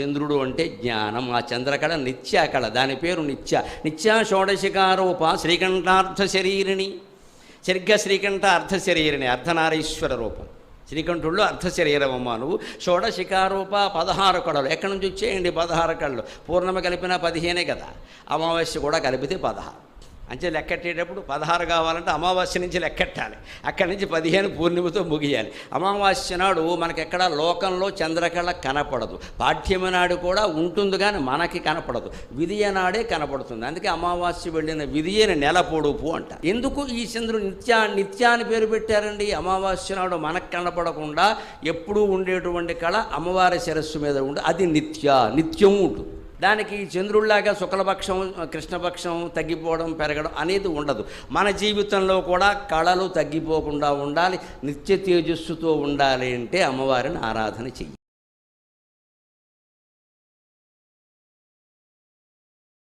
చంద్రుడు అంటే జ్ఞానం. ఆ చంద్రకళ నిత్య కళ దాని పేరు నిత్య. నిత్య షోడశికారూప శ్రీకంఠార్థ శరీరిణి. సరిగ్గా శ్రీకంఠ అర్ధ శరీరిణి. అర్ధనారీశ్వర రూపం. శ్రీకంఠుల్లో అర్ధ శరీరమమ్మ నువ్వు షోడశికారూప పదహారు కళలు. ఎక్కడి నుంచి వచ్చేయండి పదహారు కళ్ళు పూర్ణమ కలిపిన పదిహేనే కదా. అమావాస్య కూడా కలిపితే పదహారు. అంటే లెక్కెట్టేటప్పుడు పదహారు కావాలంటే అమావాస్య నుంచి లెక్కెట్టాలి. అక్కడి నుంచి పదిహేను పూర్ణిమతో ముగియాలి. అమావాస్య నాడు మనకెక్కడ లోకంలో చంద్రకళ కనపడదు. పాఠ్యమ నాడు కూడా ఉంటుంది కానీ మనకి కనపడదు. విధియ నాడే కనపడుతుంది. అందుకే అమావాస్య వెళ్ళిన విధియని నెల పొడుపు అంట. ఎందుకు ఈ చంద్రుడు నిత్యా నిత్యాన్ని పేరు పెట్టారండి? అమావాస్య నాడు మనకు కనపడకుండా ఎప్పుడూ ఉండేటువంటి కళ అమ్మవారి శిరస్సు మీద ఉండి. అది నిత్య నిత్యం ఉంటుంది. దానికి చంద్రుడిలాగా శుక్లపక్షం కృష్ణపక్షం తగ్గిపోవడం పెరగడం అనేది ఉండదు. మన జీవితంలో కూడా కళలు తగ్గిపోకుండా ఉండాలి నిత్య తేజస్సుతో ఉండాలి అంటే అమ్మవారిని ఆరాధన చెయ్యి.